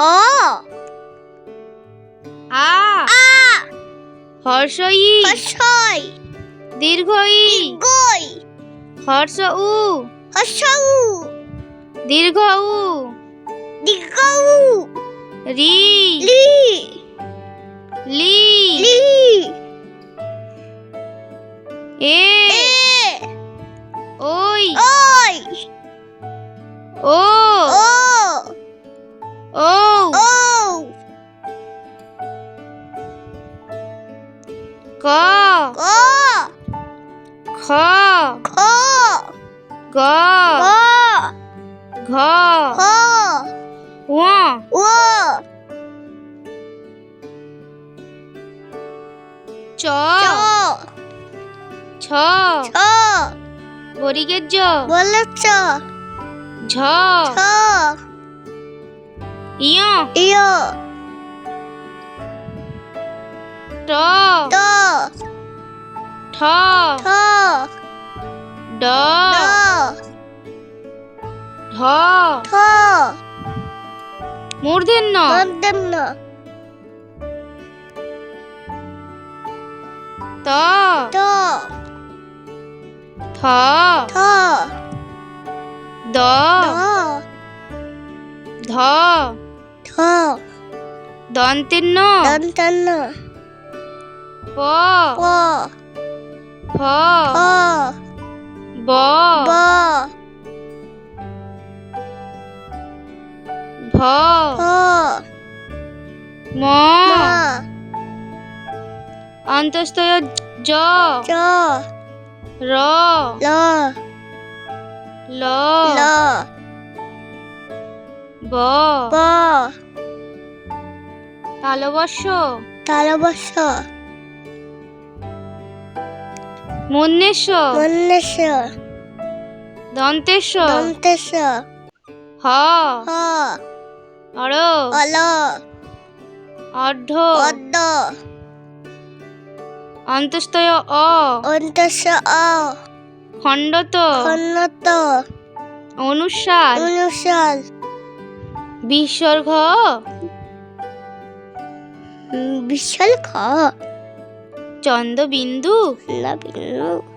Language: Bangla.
ও। আ। আ। হর্ষই। দীর্ঘ ই গই হর্ষ উ হর্ষউ। দীর্ঘ উ দিগউ রি। লি। লি। লি। এ। 오! 고! 고! 가! 가! 가! 가! 가! 가! 와! 와! 저! 저! 저! 저! 모르겠죠? 몰랐죠? 저! 저! ইয়। ইয়। ট। ট। ঠ। ঠ। ড। ড। ঢ ঠ। মূর্ধন্য। মধ্যন্ন ত। ট। থ ঠ। দ। ড ধ। ঠ দন্তেন্ন। দন্তন্ন। প। প। ফ। ফ ব। ব। ভ। ভ ম। অন্তস্তয় জ। চ র। ল। ল। ল। ব। ব। তালবস্য তালবস্য মুন্নেশ্ব মন্নেশ দন্তেশ্ব দন্তেশ হ। হ। অর। অল। অর্ধ। অদ্দ অন্তস্তয় অ। অন্তস অ। খণ্ডত। খন্নত অনুসার। অনুসাল বিসর্গ? বিশাল খ চন্দ্রবিন্দু? না বিন্দু